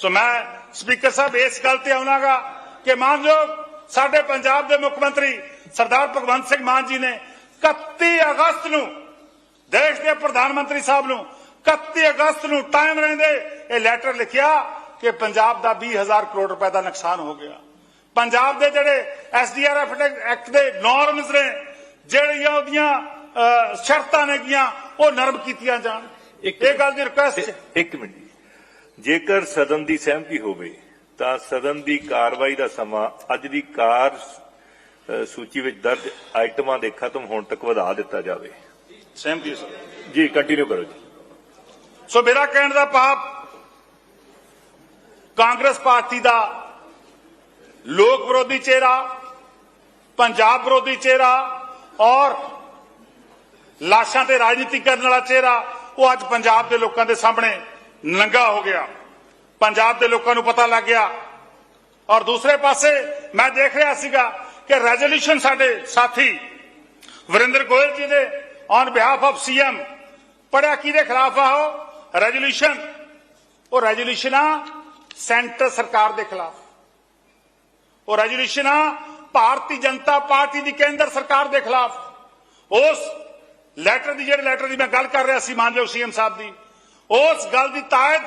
ਸੋ ਮੈਂ ਸਪੀਕਰ ਸਾਹਿਬ ਇਸ ਗੱਲ ਤੇ ਆਉਣਾਗਾ ਕਿ ਮਾਨਯੋਗ ਸਾਡੇ ਪੰਜਾਬ ਦੇ ਮੁੱਖ ਮੰਤਰੀ ਸਰਦਾਰ ਭਗਵੰਤ ਸਿੰਘ ਮਾਨ ਜੀ ਨੇ 31 ਅਗਸਤ ਨੂੰ ਦੇਸ਼ ਦੇ ਪ੍ਰਧਾਨ ਮੰਤਰੀ ਸਾਹਿਬ ਨੂੰ 31 ਅਗਸਤ ਨੂੰ ਟਾਈਮ ਰਹਿੰਦੇ ਇਹ ਲੈਟਰ ਲਿਖਿਆ ਕਿ ਪੰਜਾਬ ਦਾ 20000 ਕਰੋੜ ਰੁਪਏ ਦਾ ਨੁਕਸਾਨ ਹੋ ਗਿਆ। ਪੰਜਾਬ ਦੇ ਜਿਹੜੇ ਐਸਡੀਆਰਐਫ ਐਕਟ ਦੇ ਨਾਰਮਸ ਨੇ ਜਿਹੜੀਆਂ ਉਹਦੀਆਂ ਸ਼ਰਤਾਂ ਨੇਗੀਆਂ ਉਹ ਨਰਮ ਕੀਤੀਆਂ ਜਾਣ। ਇੱਕ- ਇਹ ਗੱਲ ਦੀ ਰਿਕੁਐਸਟ ਇੱਕ- ਮਿੰਟ। ਜੇਕਰ ਸਦਨ ਦੀ ਸਹਿਮਤੀ ਹੋਵੇ ਤਾਂ ਸਦਨ ਦੀ ਕਾਰਵਾਈ ਦਾ ਸਮਾਂ ਅੱਜ ਦੀ ਕਾਰ ਸੂਚੀ ਵਿੱਚ ਦਰਜ ਆਈਟਮਾਂ ਦੇ ਖਤਮ ਹੋਣ ਤੱਕ ਵਧਾ ਦਿੱਤਾ ਜਾਵੇ। ਸਹਿਮਤੀ ਸਰ। ਜੀ ਕੰਟੀਨਿਊ ਕਰੋ ਜੀ। ਸੋ ਮੇਰਾ ਕਹਿਣ ਦਾ ਭਾਵ ਕਾਂਗਰਸ ਪਾਰਟੀ ਦਾ ਲੋਕ ਵਿਰੋਧੀ ਚਿਹਰਾ ਪੰਜਾਬ ਵਿਰੋਧੀ ਚਿਹਰਾ ਔਰ ਲਾਸ਼ਾਂ ਤੇ ਰਾਜਨੀਤੀ ਕਰਨ ਵਾਲਾ ਚਿਹਰਾ ਉਹ ਅੱਜ ਪੰਜਾਬ ਦੇ ਲੋਕਾਂ ਦੇ ਸਾਹਮਣੇ ਨੰਗਾ ਹੋ ਗਿਆ। ਪੰਜਾਬ ਦੇ ਲੋਕਾਂ ਨੂੰ ਪਤਾ ਲੱਗ ਗਿਆ। ਔਰ ਦੂਸਰੇ ਪਾਸੇ ਮੈਂ ਦੇਖ ਰਿਹਾ ਸੀਗਾ ਕਿ ਰੈਜ਼ੋਲੂਸ਼ਨ ਸਾਡੇ ਸਾਥੀ ਵਰਿੰਦਰ ਗੋਇਲ ਜੀ ਨੇ ਔਨ ਬਿਹਾਫ ਆਫ ਸੀਐਮ ਪੜਿਆ ਕਿਹਦੇ ਖਿਲਾਫ ਆ ਉਹ? ਰੈਜ਼ੋਲੂਸ਼ਨ ਉਹ ਰੈਜ਼ੋਲੂਸ਼ਨ ਆ ਸੈਂਟਰ ਸਰਕਾਰ ਦੇ ਖਿਲਾਫ। ਉਹ ਰੈਜ਼ੋਲੂਸ਼ਨ ਆ ਭਾਰਤੀ ਜਨਤਾ ਪਾਰਟੀ ਦੀ ਕੇਂਦਰ ਸਰਕਾਰ ਦੇ ਖਿਲਾਫ। ਉਸ ਲੈਟਰ ਦੀ, ਜਿਹੜੇ ਲੈਟਰ ਦੀ ਮੈਂ ਗੱਲ ਕਰ ਰਿਹਾ ਸੀ ਮਾਨਯੋਗ ਸੀਐਮ ਸਾਹਿਬ ਦੀ ਉਸ ਗੱਲ ਦੀ ਤਾਇਦ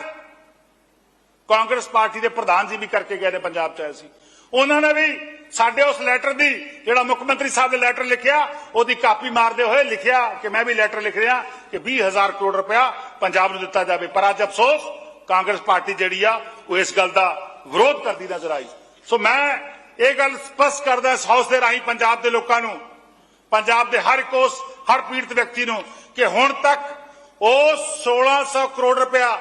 ਕਾਂਗਰਸ ਪਾਰਟੀ ਦੇ ਪ੍ਰਧਾਨ ਜੀ ਵੀ ਕਰਕੇ ਗਏ ਨੇ ਪੰਜਾਬ ਚ ਆਏ ਸੀ। ਉਹਨਾਂ ਨੇ ਵੀ ਸਾਡੇ ਉਸ ਲੈਟਰ ਦੀ, ਜਿਹੜਾ ਮੁੱਖ ਮੰਤਰੀ ਸਾਹਿਬ ਦੇ ਲੈਟਰ ਲਿਖਿਆ, ਉਹਦੀ ਕਾਪੀ ਮਾਰਦੇ ਹੋਏ ਲਿਖਿਆ ਕਿ ਮੈਂ ਵੀ ਲੈਟਰ ਲਿਖ ਰਿਹਾ ਕਿ 20000 ਕਰੋੜ ਰੁਪਇਆ ਪੰਜਾਬ ਨੂੰ ਦਿੱਤਾ ਜਾਵੇ। ਪਰ ਅੱਜ ਅਫਸੋਸ, ਕਾਂਗਰਸ ਪਾਰਟੀ ਜਿਹੜੀ ਆ, ਉਹ ਇਸ ਗੱਲ ਦਾ ਵਿਰੋਧ ਕਰਦੀ ਨਜ਼ਰ ਆਈ। ਸੋ ਮੈਂ ਇਹ ਗੱਲ ਸਪਸ਼ਟ ਕਰਦਾ ਇਸ ਹਾਊਸ ਦੇ ਰਾਹੀਂ ਪੰਜਾਬ ਦੇ ਲੋਕਾਂ ਨੂੰ, ਪੰਜਾਬ ਦੇ ਹਰ ਇੱਕ ਉਸ, ਹਰ ਪੀੜਤ ਵਿਅਕਤੀ ਨੂੰ ਕਿ ਹੁਣ ਤੱਕ ਉਹ 1600 ਕਰੋੜ ਰੁਪਇਆ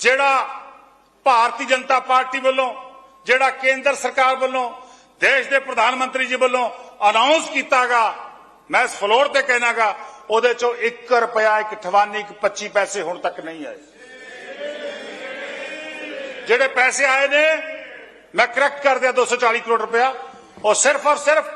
ਜਿਹੜਾ ਭਾਰਤੀ ਜਨਤਾ ਪਾਰਟੀ ਵੱਲੋਂ, ਜਿਹੜਾ ਕੇਂਦਰ ਸਰਕਾਰ ਵੱਲੋਂ, ਦੇਸ਼ ਦੇ ਪ੍ਰਧਾਨ ਮੰਤਰੀ ਜੀ ਵੱਲੋਂ ਅਨਾਉਂਸ ਕੀਤਾਗਾ, ਮੈਂ ਇਸ ਫਲੋਰ ਤੇ ਕਹਿਣਾਗਾ, ਉਹਦੇ ਚੋਂ 1 ਰੁਪਇਆ, ਇੱਕ ਠਵਾਨੀ, ਇੱਕ 25 ਪੈਸੇ ਹੁਣ ਤੱਕ ਨਹੀਂ ਆਏ। ਜਿਹੜੇ ਪੈਸੇ ਆਏ ਨੇ, ਮੈਂ ਕਰੈਕਟ ਕਰ ਦਿਆ 240 ਕਰੋੜ ਰੁਪਇਆ। ਉਹ ਸਿਰਫ ਔਰ ਸਿਰਫ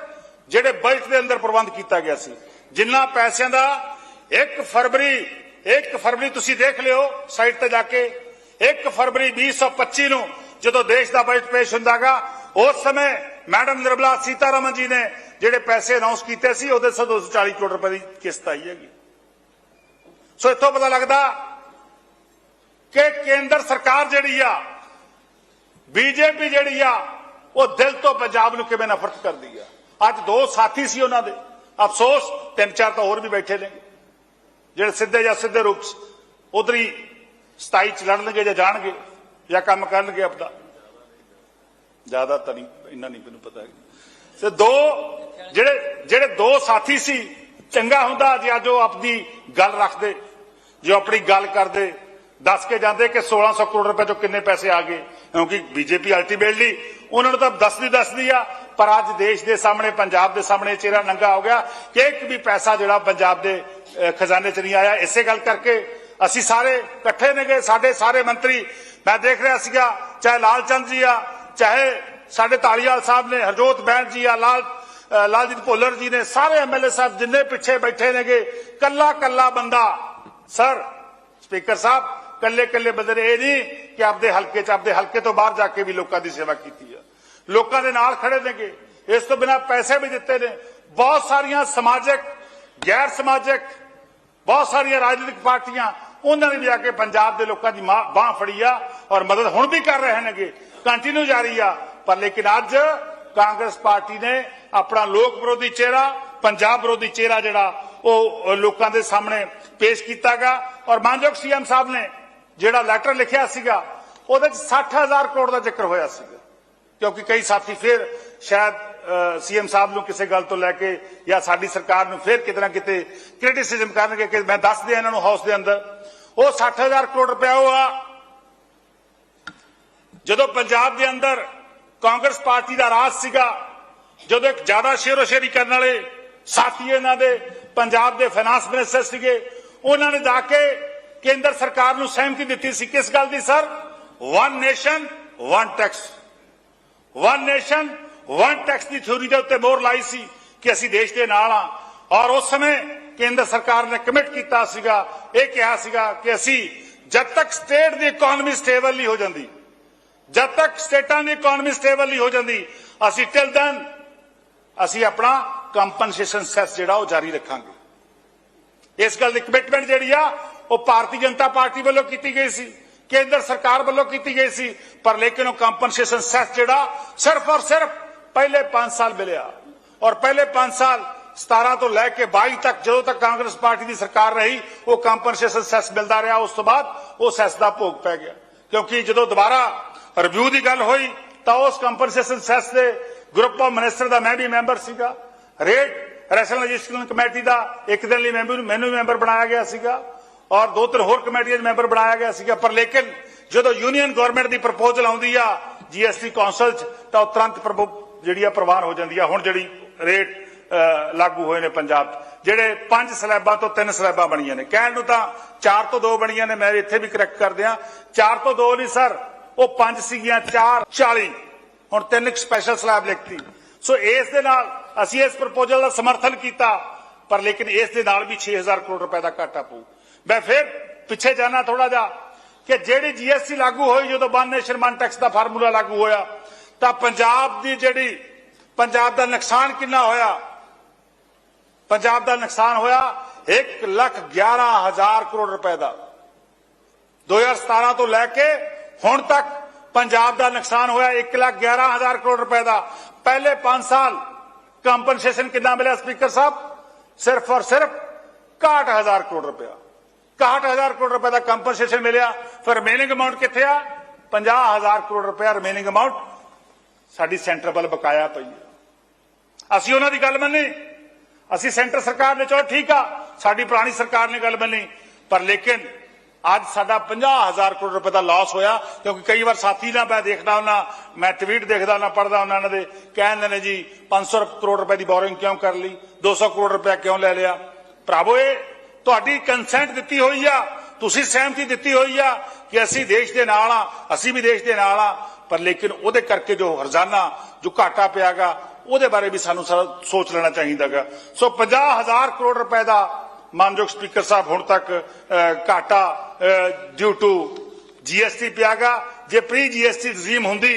ਜਿਹੜੇ ਬਜਟ ਦੇ ਅੰਦਰ ਪ੍ਰਬੰਧ ਕੀਤਾ ਗਿਆ ਸੀ। ਜਿੰਨਾ ਪੈਸਿਆਂ ਦਾ 1 ਫਰਵਰੀ 1 ਫਰਵਰੀ ਤੁਸੀਂ ਦੇਖ ਲਿਓ, ਸਾਈਟ ਤੇ ਜਾ ਕੇ। 1 ਫਰਵਰੀ 2025 ਨੂੰ ਜਦੋਂ ਦੇਸ਼ ਦਾ ਬਜਟ ਪੇਸ਼ ਹੁੰਦਾਗਾ, ਉਸ ਸਮੇਂ ਮੈਡਮ ਨਿਰਮਲਾ ਸੀਤਾਰਮਨ ਜੀ ਨੇ ਜਿਹੜੇ ਪੈਸੇ ਅਨਾਉਂਸ ਕੀਤੇ ਸੀ, ਉਹਦੇ 240 ਕਰੋੜ ਰੁਪਏ ਦੀ ਕਿਸ਼ਤ ਆਈ ਹੈਗੀ। ਸੋ ਇੱਥੋਂ ਪਤਾ ਲੱਗਦਾ ਕਿ ਕੇਂਦਰ ਸਰਕਾਰ ਜਿਹੜੀ ਆ, ਬੀਜੇਪੀ ਜਿਹੜੀ ਆ, ਉਹ ਦਿਲ ਤੋਂ ਪੰਜਾਬ ਨੂੰ ਕਿਵੇਂ ਨਫ਼ਰਤ ਕਰਦੀ ਆ। ਅੱਜ ਦੋ ਸਾਥੀ ਸੀ ਉਹਨਾਂ ਦੇ। ਅਫਸੋਸ, ਤਿੰਨ ਚਾਰ ਤਾਂ ਹੋਰ ਵੀ ਬੈਠੇ ਨੇ। ਜਿਹੜੇ ਸਿੱਧੇ ਜਾਂ ਸਿੱਧੇ ਰੂਪ ਉਧਰ ਹੀ 27 ਚ ਲੜਨਗੇ ਜਾਂ ਜਾਣਗੇ ਜਾਂ ਕੰਮ ਕਰਨਗੇ ਆਪਦਾ। ਜ਼ਿਆਦਾ ਤਾਂ ਨਹੀਂ, ਇੰਨਾ ਨਹੀਂ ਮੈਨੂੰ ਪਤਾ ਤੇ ਦੋ ਜਿਹੜੇ ਜਿਹੜੇ ਦੋ ਸਾਥੀ ਸੀ, ਚੰਗਾ ਹੁੰਦਾ ਜੇ ਅੱਜ ਉਹ ਆਪਦੀ ਗੱਲ ਰੱਖਦੇ, ਜੋ ਆਪਣੀ ਗੱਲ ਕਰਦੇ, ਦੱਸ ਕੇ ਜਾਂਦੇ ਕਿ 1600 ਕਰੋੜ ਰੁਪਏ ਚੋਂ ਕਿੰਨੇ ਪੈਸੇ ਆ ਗਏ। ਕਿਉਂਕਿ ਬੀਜੇਪੀ ਅਲਟੀਮੇਟਲੀ ਉਹਨਾਂ ਨੂੰ ਤਾਂ ਦੱਸਦੀ ਦੱਸਦੀ ਆ, ਪਰ ਅੱਜ ਦੇਸ਼ ਦੇ ਸਾਹਮਣੇ, ਪੰਜਾਬ ਦੇ ਸਾਹਮਣੇ ਚਿਹਰਾ ਨੰਗਾ ਹੋ ਗਿਆ ਕਿ ਇੱਕ ਵੀ ਪੈਸਾ ਜਿਹੜਾ ਪੰਜਾਬ ਦੇ ਖਜ਼ਾਨੇ 'ਚ ਨਹੀਂ ਆਇਆ। ਇਸੇ ਗੱਲ ਕਰਕੇ ਅਸੀਂ ਸਾਰੇ ਇਕੱਠੇ ਨੇਗੇ। ਸਾਡੇ ਸਾਰੇ ਮੰਤਰੀ, ਮੈਂ ਦੇਖ ਰਿਹਾ ਸੀਗਾ, ਚਾਹੇ ਲਾਲ ਚੰਦ ਜੀ ਆ, ਚਾਹੇ ਸਾਡੇ ਧਾਲੀਵਾਲ ਸਾਹਿਬ ਨੇ, ਹਰਜੋਤ ਬੈਂਸ ਜੀ ਆ, ਲਾਲ ਲਾਲਜੀਤ ਭੋਲਰ ਜੀ ਨੇ, ਸਾਰੇ ਐਮਐਲਏ ਸਾਹਿਬ ਜਿੰਨੇ ਪਿੱਛੇ ਬੈਠੇ ਨੇਗੇ, ਕੱਲਾ ਕੱਲਾ ਬੰਦਾ, ਸਰ, ਸਪੀਕਰ ਸਾਹਿਬ, ਕੱਲੇ ਕੱਲੇ ਬੰਦੇ ਨੇ ਇਹ ਨਹੀਂ ਕਿ ਆਪਦੇ ਹਲਕੇ ਚ, ਆਪਦੇ ਹਲਕੇ ਤੋਂ ਬਾਹਰ ਜਾ ਕੇ ਵੀ ਲੋਕਾਂ ਦੀ ਸੇਵਾ ਕੀਤੀ ਆ। ਲੋਕਾਂ ਦੇ ਨਾਲ ਖੜੇ ਨੇਗੇ। ਇਸ ਤੋਂ ਬਿਨਾ ਪੈਸੇ ਵੀ ਦਿੱਤੇ ਨੇ। ਬਹੁਤ ਸਾਰੀਆਂ ਸਮਾਜਿਕ, ਗੈਰ ਸਮਾਜਿਕ ਬਹੁਤ ਸਾਰੀਆਂ ਰਾਜਨੀਤਿਕ ਪਾਰਟੀਆਂ, ਉਹਨਾਂ ਨੇ ਵੀ ਆ ਕੇ ਪੰਜਾਬ ਦੇ ਲੋਕਾਂ ਦੀ ਬਾਹ ਫੜੀ ਆ ਔਰ ਮਦਦ ਹੁਣ ਵੀ ਕਰ ਰਹੇ ਨੇਗੇ। ਕੰਟੀਨਿਊ ਜਾਰੀ ਆ। ਪਰ ਲੇਕਿਨ ਅੱਜ ਕਾਂਗਰਸ ਪਾਰਟੀ ਨੇ ਆਪਣਾ ਲੋਕ ਵਿਰੋਧੀ ਚਿਹਰਾ, ਪੰਜਾਬ ਵਿਰੋਧੀ ਚਿਹਰਾ ਜਿਹੜਾ ਉਹ ਲੋਕਾਂ ਦੇ ਸਾਹਮਣੇ ਪੇਸ਼ ਕੀਤਾਗਾ। ਔਰ ਮਾਨਯੋਗ ਸੀਐਮ ਸਾਹਿਬ ਨੇ ਜਿਹੜਾ ਲੈਟਰ ਲਿਖਿਆ ਸੀਗਾ, ਉਹਦੇ ਚ 60000 ਕਰੋੜ ਦਾ ਜ਼ਿਕਰ ਹੋਇਆ ਸੀਗਾ। ਕਿਉਂਕਿ ਕਈ ਸਾਥੀ ਫਿਰ ਸ਼ਾਇਦ ਸੀਐਮ ਸਾਹਿਬ ਨੂੰ ਕਿਸੇ ਗੱਲ ਤੋਂ ਲੈ ਕੇ ਜਾਂ ਸਾਡੀ ਸਰਕਾਰ ਨੂੰ ਫਿਰ ਕਿਤੇ ਨਾ ਕਿਤੇ ਕ੍ਰਿਟਿਸਿਜ਼ਮ ਕਰਨਗੇ ਕਿ ਮੈਂ ਦੱਸ ਦਿਆਂ ਇਹਨਾਂ ਨੂੰ ਹਾਊਸ ਦੇ ਅੰਦਰ। ਉਹ 60000 ਕਰੋੜ ਰੁਪਇਆ ਉਹ ਆ। ਜਦੋਂ ਪੰਜਾਬ ਦੇ ਅੰਦਰ ਕਾਂਗਰਸ ਪਾਰਟੀ ਦਾ ਰਾਜ ਸੀਗਾ, ਜਦੋਂ ਇੱਕ ਜ਼ਿਆਦਾ ਸ਼ੇਰੋ ਸ਼ੇਰੀ ਕਰਨ ਵਾਲੇ ਸਾਥੀ ਇਹਨਾਂ ਦੇ ਪੰਜਾਬ ਦੇ ਫਾਈਨਾਂਸ ਮਿਨਿਸਟਰ ਸੀਗੇ, ਉਹਨਾਂ ਨੇ ਜਾ ਕੇ ਕੇਂਦਰ ਸਰਕਾਰ ਨੂੰ ਸਹਿਮਤੀ ਦਿੱਤੀ ਸੀ। ਕਿਸ ਗੱਲ ਦੀ, sir? One nation one tax one nation one tax ਦੀ ਥਿਊਰੀ ਦੇ ਉੱਤੇ ਮੋਹਰ ਲਾਈ ਸੀ ਕਿ ਅਸੀਂ ਦੇਸ਼ ਦੇ ਨਾਲ ਆ ਔਰ ਉਸ ਸਮੇਂ ਕੇਂਦਰ ਸਰਕਾਰ ਨੇ ਕਮਿਟ ਕੀਤਾ ਸੀਗਾ, ਇਹ ਕਿਹਾ ਸੀਗਾ ਕਿ ਅਸੀਂ ਜਦ ਤੱਕ ਸਟੇਟ ਦੀ ਇਕਨੋਮੀ ਸਟੇਬਲ ਨਹੀਂ ਹੋ ਜਾਂਦੀ, ਜਦ ਤੱਕ ਸਟੇਟਾਂ ਦੀ ਇਕਨੋਮੀ ਸਟੇਬਲ ਨਹੀਂ ਹੋ ਜਾਂਦੀ, ਅਸੀਂ ਟਿਲ ਦੈਨ ਅਸੀਂ ਆਪਣਾ ਕੰਪਨਸੇਸ਼ਨ ਸੈਸ ਜਿਹੜਾ ਉਹ ਜਾਰੀ ਰੱਖਾਂਗੇ। ਇਸ ਗੱਲ ਦੀ ਕਮਿਟਮੈਂਟ ਜਿਹੜੀ ਆ, ਉਹ ਭਾਰਤੀ ਜਨਤਾ ਪਾਰਟੀ ਵੱਲੋਂ ਕੀਤੀ ਗਈ ਸੀ, ਕੇਂਦਰ ਸਰਕਾਰ ਵੱਲੋਂ ਕੀਤੀ ਗਈ ਸੀ, ਪਰ ਲੇਕਿਨ ਉਹ ਕੰਪਨਸੇਸ਼ਨ ਸੈਸ ਜਿਹੜਾ ਸਿਰਫ ਔਰ ਸਿਰਫ ਪਹਿਲੇ 5 ਸਾਲ ਮਿਲਿਆ। ਔਰ ਪਹਿਲੇ 5 ਸਾਲ 17 ਤੋਂ ਲੈ ਕੇ 22 ਤੱਕ ਜਦੋਂ ਤੱਕ ਕਾਂਗਰਸ ਪਾਰਟੀ ਦੀ ਸਰਕਾਰ ਰਹੀ, ਉਹ ਕੰਪਨਸੇਸ਼ਨ ਸੈਸ ਮਿਲਦਾ ਰਿਹਾ। ਉਸ ਤੋਂ ਬਾਅਦ ਉਹ ਸੈਸ ਦਾ ਭੋਗ ਪੈ ਗਿਆ। ਕਿਉਂਕਿ ਜਦੋਂ ਦੁਬਾਰਾ ਰਿਵਿਊ ਦੀ ਗੱਲ ਹੋਈ, ਤਾਂ ਉਸ ਕੰਪਨਸੇਸ਼ਨ ਸੈਸ ਦੇ ਗਰੁੱਪ ਆਫ ਮਿਨਿਸਟਰ ਦਾ ਮੈਂ ਵੀ ਮੈਂਬਰ ਸੀਗਾ। ਰੇਟ ਰੈਸ਼ਨਲਾਈਜੇਸ਼ਨ ਕਮੇਟੀ ਦਾ ਇੱਕ ਦਿਨ ਲਈ ਮੈਂਬਰ ਮੈਨੂੰ ਵੀ ਮੈਂਬਰ ਬਣਾਇਆ ਗਿਆ ਸੀਗਾ। ਔਰ ਦੋ ਤਿੰਨ ਹੋਰ ਕਮੇਟੀਆਂ ਦੇ ਮੈਂਬਰ ਬਣਾਇਆ ਗਿਆ ਸੀਗਾ। ਪਰ ਲੇਕਿਨ ਜਦੋਂ ਯੂਨੀਅਨ ਗਵਰਨਮੈਂਟ ਦੀ ਪ੍ਰਪੋਜ਼ਲ ਆਉਂਦੀ ਆ ਜੀਐਸਟੀ ਕੌਂਸਲ 'ਚ, ਤਾਂ ਉਹ ਤੁਰੰਤ ਜਿਹੜੀ ਆ ਪ੍ਰਵਾਨ ਹੋ ਜਾਂਦੀ ਆ ਹੁਣ ਜਿਹੜੀ ਰੇਟ ਲਾਗੂ ਹੋਏ ਨੇ ਪੰਜਾਬ ਜਿਹੜੇ ਪੰਜ ਸਲੈਬਾਂ ਤੋਂ ਤਿੰਨ ਸਲੈਬਾਂ ਬਣੀਆਂ ਨੇ। ਕਹਿਣ ਨੂੰ ਤਾਂ ਚਾਰ ਤੋਂ ਦੋ ਬਣੀਆਂ ਨੇ, ਮੈਂ ਇੱਥੇ ਵੀ ਕਰੈਕਟ ਕਰ ਦਿਆਂ। ਚਾਰ ਤੋਂ ਦੋ ਨਹੀਂ, ਸਰ, ਉਹ ਪੰਜ ਸੀਗੀਆਂ, ਚਾਰ 40 ਹੁਣ ਤਿੰਨ ਇੱਕ ਸਪੈਸ਼ਲ ਸਲੈਬ ਲਿਖਤੀ। ਸੋ ਇਸ ਦੇ ਨਾਲ ਅਸੀਂ ਇਸ ਪ੍ਰਪੋਜ਼ਲ ਦਾ ਸਮਰਥਨ ਕੀਤਾ, ਪਰ ਲੇਕਿਨ ਇਸ ਦੇ ਨਾਲ ਵੀ 6000 ਕਰੋੜ ਰੁਪਏ ਦਾ ਘਾਟਾ ਪਊ। ਮੈਂ ਫਿਰ ਪਿੱਛੇ ਜਾਣਾ ਥੋੜਾ ਜਿਹਾ ਕਿ ਜਿਹੜੀ ਜੀਐਸਟੀ ਲਾਗੂ ਹੋਈ ਜਦੋਂ ਵਨ ਨੇਸ਼ਨ ਵਨ ਟੈਕਸ ਦਾ ਫਾਰਮੂਲਾ ਲਾਗੂ ਹੋਇਆ ਤਾਂ ਪੰਜਾਬ ਦੀ ਜਿਹੜੀ, ਪੰਜਾਬ ਦਾ ਨੁਕਸਾਨ ਕਿੰਨਾ ਹੋਇਆ? ਪੰਜਾਬ ਦਾ ਨੁਕਸਾਨ ਹੋਇਆ 1 ਲੱਖ 11 ਹਜ਼ਾਰ ਕਰੋੜ ਰੁਪਏ ਦਾ। 2017 ਤੋਂ ਲੈ ਕੇ ਹੁਣ ਤੱਕ ਪੰਜਾਬ ਦਾ ਨੁਕਸਾਨ ਹੋਇਆ 1 ਲੱਖ 11 ਹਜ਼ਾਰ ਕਰੋੜ ਰੁਪਏ ਦਾ। ਪਹਿਲੇ 5 ਸਾਲ ਕੰਪਨਸੇਸ਼ਨ ਕਿੰਨਾ ਮਿਲਿਆ ਸਪੀਕਰ ਸਾਹਿਬ? ਸਿਰਫ ਔਰ ਸਿਰਫ 61000 ਕਰੋੜ ਰੁਪਇਆ। 61000 ਕਰੋੜ ਰੁਪਏ ਦਾ ਕੰਪਨਸੇਸ਼ਨ ਮਿਲਿਆ। ਫਿਰ ਰਿਮੇਨਿੰਗ ਅਮਾਉਂਟ ਕਿੱਥੇ ਆ? 50000 ਕਰੋੜ ਰੁਪਇਆ ਰਿਮੇਨਿੰਗ ਅਮਾਉਂਟ ਸਾਡੀ ਸੈਂਟਰ ਵੱਲ ਬਕਾਇਆ ਪਈ ਹੈ। ਅਸੀਂ ਉਹਨਾਂ ਦੀ ਗੱਲ ਮੰਨੀ। ਅਸੀਂ ਸੈਂਟਰ ਸਰਕਾਰ ਨੇ ਚਲੋ ਠੀਕ ਆ, ਸਾਡੀ ਪੁਰਾਣੀ ਸਰਕਾਰ ਨੇ ਗੱਲ ਮੰਨੀ। ਪਰ ਲੇਕਿਨ ਅੱਜ ਸਾਡਾ 50000 ਕਰੋੜ ਰੁਪਏ ਦਾ ਲਾਸ ਹੋਇਆ, ਕਿਉਂਕਿ ਕਈ ਵਾਰ ਸਾਥੀ ਨਾਲ ਮੈਂ ਦੇਖਦਾ ਹੁੰਦਾ, ਮੈਂ ਟਵੀਟ ਦੇਖਦਾ ਹੁੰਦਾ ਪੜਦਾ ਉਹਨਾਂ ਦੇ ਕਹਿੰਦੇ ਨੇ ਜੀ 500 ਕਰੋੜ ਰੁਪਏ ਦੀ ਬੋਰਿੰਗ ਕਿਉਂ ਕਰ ਲਈ 200 ਕਰੋੜ ਰੁਪਏ ਕਿਉਂ ਲੈ ਲਿਆ? ਭਰਾਵੋ, ਇਹ ਤੁਹਾਡੀ ਕੰਸੈਂਟ ਦਿੱਤੀ ਹੋਈ ਆ। ਤੁਸੀਂ ਸਹਿਮਤੀ ਦਿੱਤੀ ਹੋਈ ਆ ਕਿ ਅਸੀਂ ਦੇਸ਼ ਦੇ ਨਾਲ ਆ, ਅਸੀਂ ਵੀ ਦੇਸ਼ ਦੇ ਨਾਲ ਆ। ਪਰ ਲੇਕਿਨ ਉਹਦੇ ਕਰਕੇ ਜੋ ਰੋਜ਼ਾਨਾ ਜੋ ਘਾਟਾ ਪਿਆਗਾ, ਉਹਦੇ ਬਾਰੇ ਵੀ ਸਾਨੂੰ ਸੋਚ ਲੈਣਾ ਚਾਹੀਦਾਗਾ। ਸੋ 50000 ਕਰੋੜ ਰੁਪਏ ਦਾ ਮਾਨਯੋਗ ਸਪੀਕਰ ਸਾਹਿਬ ਹੁਣ ਤੱਕ ਘਾਟਾ ਡਿਊ ਟੂ ਜੀਐਸਟੀ ਪਿਆਗਾ। ਜੇ ਪ੍ਰੀ ਜੀਐਸਟੀ ਰਜੀਮ ਹੁੰਦੀ,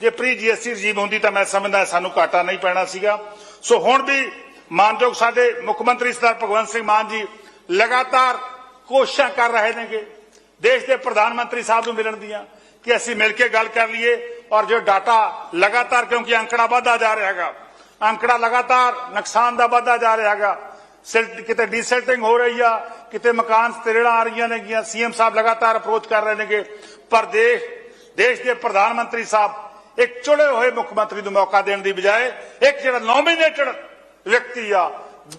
ਜੇ ਪ੍ਰੀ ਜੀਐਸਟੀ ਰਜੀਮ ਹੁੰਦੀ ਤਾਂ ਮੈਂ ਸਮਝਦਾ ਸਾਨੂੰ ਘਾਟਾ ਨਹੀਂ ਪੈਣਾ ਸੀਗਾ। ਸੋ ਹੁਣ ਵੀ ਮਾਨਯੋਗ ਸਾਡੇ ਮੁੱਖ ਮੰਤਰੀ ਸਰਦਾਰ ਭਗਵੰਤ ਸਿੰਘ ਮਾਨ ਜੀ ਲਗਾਤਾਰ ਕੋਸ਼ਿਸ਼ਾਂ ਕਰ ਰਹੇ ਨੇਗੇ। ਦੇਸ਼ ਦੇ ਪ੍ਰਧਾਨ ਮੰਤਰੀ ਸਾਹਿਬ ਨੂੰ ਮਿਲਣ ਦੀਆਂ। ਕਿ ਅਸੀਂ ਮਿਲ ਕੇ ਗੱਲ ਕਰ ਲਈਏ ਔਰ ਜੋ ਡਾਟਾ ਲਗਾਤਾਰ ਕਿਉਂਕਿ ਅੰਕੜਾ ਵਧਦਾ ਜਾ ਰਿਹਾ ਹੈਗਾ ਅੰਕੜਾ ਲਗਾਤਾਰ ਨੁਕਸਾਨ ਦਾ ਵਧਦਾ ਜਾ ਰਿਹਾ ਹੈਗਾ ਸਿਲ- ਕਿਤੇ ਡੀਸੈਲਟਿੰਗ ਹੋ ਰਹੀ ਆ ਕਿਤੇ ਮਕਾਨ ਤਰੇੜਾਂ ਆ ਰਹੀਆਂ ਨੇਗੀਆਂ ਸੀਐਮ ਸਾਹਿਬ ਲਗਾਤਾਰ ਅਪਰੋਚ ਕਰ ਰਹੇ ਨੇਗੇ ਪਰ ਦੇਸ਼ ਦੇਸ਼ ਦੇ ਪ੍ਰਧਾਨ ਮੰਤਰੀ ਸਾਹਿਬ ਇੱਕ ਚੁਣੇ ਹੋਏ ਮੁੱਖ ਮੰਤਰੀ ਨੂੰ ਮੌਕਾ ਦੇਣ ਦੀ ਬਜਾਏ ਇੱਕ ਜਿਹੜਾ ਨੋਮੀਨੇਟਡ ਵਿਅਕਤੀ ਆ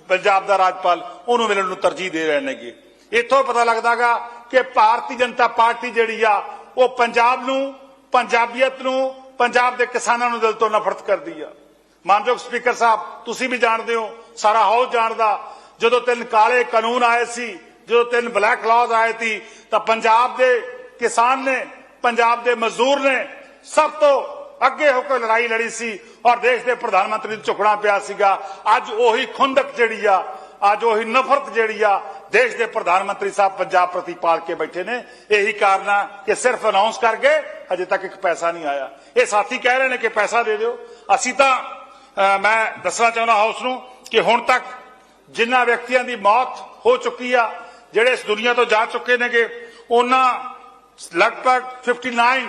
ਪੰਜਾਬ ਦਾ ਰਾਜਪਾਲ ਉਹਨੂੰ ਮਿਲਣ ਨੂੰ ਤਰਜੀਹ ਦੇ ਰਹੇ ਨੇਗੇ ਇੱਥੋਂ ਪਤਾ ਲੱਗਦਾਗਾ ਕਿ ਭਾਰਤੀ ਜਨਤਾ ਪਾਰਟੀ ਜਿਹੜੀ ਆ ਉਹ ਪੰਜਾਬ ਨੂੰ, ਪੰਜਾਬੀਅਤ ਨੂੰ, ਪੰਜਾਬ ਦੇ ਕਿਸਾਨਾਂ ਨੂੰ ਦਿਲ ਤੋਂ ਨਫ਼ਰਤ ਕਰਦੀ ਆ। ਮਾਨਯੋਗ ਸਪੀਕਰ ਸਾਹਿਬ, ਤੁਸੀਂ ਵੀ ਜਾਣਦੇ ਹੋ, ਸਾਰਾ ਹਾਊਸ ਜਾਣਦਾ, ਜਦੋਂ ਤਿੰਨ ਕਾਲੇ ਕਾਨੂੰਨ ਆਏ ਸੀ, ਜਦੋਂ ਤਿੰਨ ਬਲੈਕ ਲਾਜ਼ ਆਏ ਸੀ, ਤਾਂ ਪੰਜਾਬ ਦੇ ਕਿਸਾਨ ਨੇ, ਪੰਜਾਬ ਦੇ ਮਜ਼ਦੂਰ ਨੇ, ਸਭ ਤੋਂ ਅੱਗੇ ਹੋ ਕੇ ਲੜਾਈ ਲੜੀ ਸੀ ਔਰ ਦੇਸ਼ ਦੇ ਪ੍ਰਧਾਨ ਮੰਤਰੀ ਨੂੰ ਝੁਕਣਾ ਪਿਆ ਸੀਗਾ। ਅੱਜ ਉਹੀ ਖੁੰਦਕ ਜਿਹੜੀ ਆ, ਅੱਜ ਉਹੀ ਨਫ਼ਰਤ ਜਿਹੜੀ ਆ ਦੇਸ਼ ਦੇ ਪ੍ਰਧਾਨ ਮੰਤਰੀ ਸਾਹਿਬ ਪੰਜਾਬ ਪ੍ਰਤੀ ਪਾਲ ਕੇ ਬੈਠੇ ਨੇ। ਇਹੀ ਕਾਰਨ ਕਿ ਸਿਰਫ ਅਨਾਉਂਸ ਕਰ ਗਏ ਅਜੇ ਤੱਕ ਇੱਕ ਪੈਸਾ ਨਹੀਂ ਆਇਆ। ਇਹ ਸਾਥੀ ਕਹਿ ਰਹੇ ਨੇ ਕਿ ਪੈਸਾ ਦੇ ਦਿਓ। ਅਸੀਂ ਤਾਂ ਮੈਂ ਦੱਸਣਾ ਚਾਹੁੰਦਾ ਹਾਊਸ ਨੂੰ ਕਿ ਹੁਣ ਤੱਕ ਜਿਨ੍ਹਾਂ ਵਿਅਕਤੀਆਂ ਦੀ ਮੌਤ ਹੋ ਚੁੱਕੀ ਆ, ਜਿਹੜੇ ਇਸ ਦੁਨੀਆ ਤੋਂ ਜਾ ਚੁੱਕੇ ਨੇਗੇ, ਉਹਨਾਂ ਲਗਭਗ 59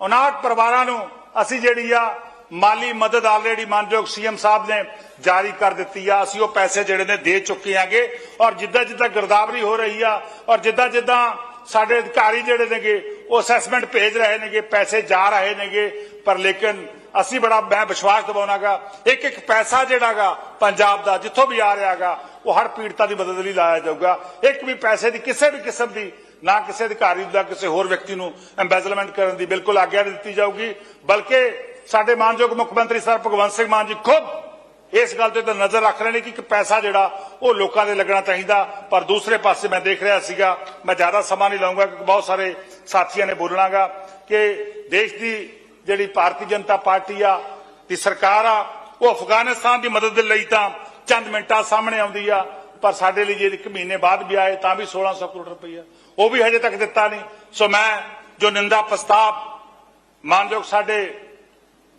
59 ਪਰਿਵਾਰਾਂ ਨੂੰ ਅਸੀਂ ਜਿਹੜੀ ਆ ਮਾਲੀ ਮਦਦ ਆਲਰੇਡੀ ਮਾਨਯੋਗ ਸੀਐਮ ਸਾਹਿਬ ਨੇ ਜਾਰੀ ਕਰ ਦਿੱਤੀ ਆ। ਅਸੀਂ ਉਹ ਪੈਸੇ ਜਿਹੜੇ ਨੇ ਦੇ ਚੁੱਕੇ ਆਂਗੇ ਔਰ ਜਿੱਦਾਂ ਜਿੱਦਾਂ ਗਿਰਦਾਵਰੀ ਹੋ ਰਹੀ ਆ ਔਰ ਜਿੱਦਾਂ ਜਿੱਦਾਂ ਸਾਡੇ ਅਧਿਕਾਰੀ ਜਿਹੜੇ ਨੇਗੇ, ਉਹ ਅਸੈਸਮੈਂਟ ਭੇਜ ਰਹੇ ਨੇਗੇ, ਪੈਸੇ ਜਾ ਰਹੇ ਨੇਗੇ। ਪਰ ਲੇਕਿਨ ਅਸੀਂ ਬੜਾ, ਮੈਂ ਵਿਸ਼ਵਾਸ ਦਿਵਾਉਣਾਗਾ, ਇੱਕ ਇੱਕ ਪੈਸਾ ਜਿਹੜਾਗਾ ਪੰਜਾਬ ਦਾ, ਜਿੱਥੋਂ ਵੀ ਆ ਰਿਹਾਗਾ, ਉਹ ਹਰ ਪੀੜਤਾ ਦੀ ਮਦਦ ਲਈ ਲਾਇਆ ਜਾਊਗਾ। ਇੱਕ ਵੀ ਪੈਸੇ ਦੀ ਕਿਸੇ ਵੀ ਕਿਸਮ ਦੀ, ਨਾ ਕਿਸੇ ਅਧਿਕਾਰੀ ਦਾ, ਕਿਸੇ ਹੋਰ ਵਿਅਕਤੀ ਨੂੰ ਐਮਬੈਜ਼ਲਮੈਂਟ ਕਰਨ ਦੀ ਬਿਲਕੁਲ ਆਗਿਆ ਦਿੱਤੀ ਜਾਊਗੀ। ਬਲਕਿ ਸਾਡੇ ਮਾਨਯੋਗ ਮੁੱਖ ਮੰਤਰੀ ਸਰ ਭਗਵੰਤ ਸਿੰਘ ਮਾਨ ਜੀ ਖੁਦ ਇਸ ਗੱਲ ਤੇ ਤਾਂ ਨਜ਼ਰ ਰੱਖ ਰਹੇ ਨੇ ਕਿ ਪੈਸਾ ਜਿਹੜਾ ਉਹ ਲੋਕਾਂ ਦੇ ਲੱਗਣਾ ਚਾਹੀਦਾ। ਪਰ ਦੂਸਰੇ ਪਾਸੇ ਮੈਂ ਦੇਖ ਰਿਹਾ ਸੀਗਾ, ਮੈਂ ਜ਼ਿਆਦਾ ਸਮਾਂ ਨਹੀਂ ਲਾਉਂਗਾ ਕਿਉਂਕਿ ਬਹੁਤ ਸਾਰੇ ਸਾਥੀਆਂ ਨੇ ਬੋਲਣਾਗਾ ਕਿ ਦੇਸ਼ ਦੀ ਜਿਹੜੀ ਭਾਰਤੀ ਜਨਤਾ ਪਾਰਟੀ ਆ, ਦੀ ਸਰਕਾਰ ਆ, ਉਹ ਅਫਗਾਨਿਸਤਾਨ ਦੀ ਮਦਦ ਦੇ ਲਈ ਤਾਂ ਚੰਦ ਮਿੰਟਾਂ ਸਾਹਮਣੇ ਆਉਂਦੀ ਆ, ਪਰ ਸਾਡੇ ਲਈ ਜੇ ਇੱਕ ਮਹੀਨੇ ਬਾਅਦ ਵੀ ਆਏ ਤਾਂ ਵੀ 1600 ਕਰੋੜ ਰੁਪਈਆ ਉਹ ਵੀ ਹਜੇ ਤੱਕ ਦਿੱਤਾ ਨਹੀਂ। ਸੋ ਮੈਂ ਜੋ ਨਿੰਦਾ ਪ੍ਰਸਤਾਵ ਮਾਨਯੋਗ ਸਾਡੇ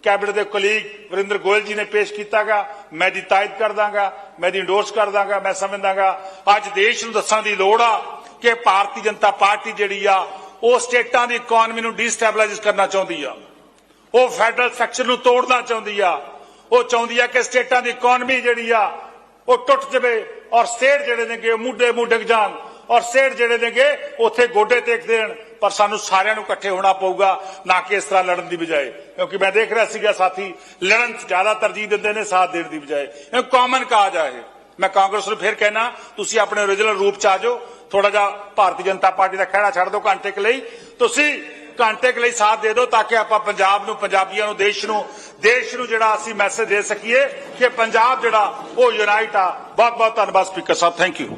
ਕੈਬਨਿਟ ਦੇ ਕੁਲੀਗ ਵਰਿੰਦਰ ਗੋਇਲ ਜੀ ਨੇ ਪੇਸ਼ ਕੀਤਾਗਾ। ਮੈਂ ਦੀ ਤਾਇਦ ਕਰ ਦਾਂਗਾ, ਮੈਂ ਦੀ ਇੰਡੋਰਸ ਕਰ ਦਾਂਗਾ, ਮੈਂ ਸਮਝਦਾਗਾ। ਅੱਜ ਦੇਸ਼ ਨੂੰ ਦੱਸਣ ਦੀ ਲੋੜ ਆ ਕਿ ਭਾਰਤੀ ਜਨਤਾ ਪਾਰਟੀ ਜਿਹੜੀ ਆ, ਉਹ ਸਟੇਟਾਂ ਦੀ ਇਕਨੋਮੀ ਨੂੰ ਡੀਸਟੈਬਲਾਈਜ਼ ਕਰਨਾ ਚਾਹੁੰਦੀ ਆ। ਉਹ ਫੈਡਰਲ ਸੈਕਸ਼ਨ ਨੂੰ ਤੋੜਨਾ ਚਾਹੁੰਦੀ ਆ। ਉਹ ਚਾਹੁੰਦੀ ਆ ਕਿ ਸਟੇਟਾਂ ਦੀ ਇਕਨੋਮੀ ਜਿਹੜੀ ਆ, ਉਹ ਟੁੱਟ ਜਾਵੇ ਔਰ ਸਟੇਟ ਜਿਹੜੇ ਨੇਗੇ, ਉਹ ਮੁੱਢੇ ਮੁੱਢ ਜਾਣ। ਔਰ ਸੇਠ ਜਿਹੜੇ ਨੇਗੇ, ਉੱਥੇ ਗੋਡੇ ਟੇਕ ਦੇਣ ਪਰ ਸਾਨੂੰ ਸਾਰਿਆਂ ਨੂੰ ਇਕੱਠੇ ਹੋਣਾ ਪਊਗਾ, ਨਾ ਕਿ ਇਸ ਤਰ੍ਹਾਂ ਲੜਨ ਦੀ ਬਜਾਏ। ਕਿਉਂਕਿ ਮੈਂ ਦੇਖ ਰਿਹਾ ਸੀਗਾ ਸਾਥੀ, ਲੜਨ ਜ਼ਿਆਦਾ ਤਰਜੀਹ ਦਿੰਦੇ ਨੇ, ਸਾਥ ਦੇਣ ਦੀ ਬਜਾਏ। ਇਹ ਕਾਮਨ ਕਾਜ ਆ ਇਹ। ਮੈਂ ਕਾਂਗਰਸ ਨੂੰ ਫਿਰ ਕਹਿਣਾ, ਤੁਸੀਂ ਆਪਣੇ ਓਰੀਜਨਲ ਰੂਪ 'ਚ ਆ ਜਾਓ ਥੋੜਾ ਜਿਹਾ ਭਾਰਤੀ ਜਨਤਾ ਪਾਰਟੀ ਦਾ ਖਹਿੜਾ ਛੱਡ ਦਿਓ ਘੰਟੇ ਕੁ ਲਈ। ਤੁਸੀਂ ਘੰਟੇ ਕੁ ਲਈ ਸਾਥ ਦੇ ਦਿਓ ਤਾਂ ਕਿ ਆਪਾਂ ਪੰਜਾਬ ਨੂੰ, ਪੰਜਾਬੀਆਂ ਨੂੰ, ਦੇਸ਼ ਨੂੰ ਦੇਸ਼ ਨੂੰ ਜਿਹੜਾ ਅਸੀਂ ਮੈਸੇਜ ਦੇ ਸਕੀਏ ਕਿ ਪੰਜਾਬ ਜਿਹੜਾ ਉਹ ਯੂਨਾਈਟ ਆ। ਬਹੁਤ ਬਹੁਤ ਧੰਨਵਾਦ ਸਪੀਕਰ ਸਾਹਿਬ। Thank you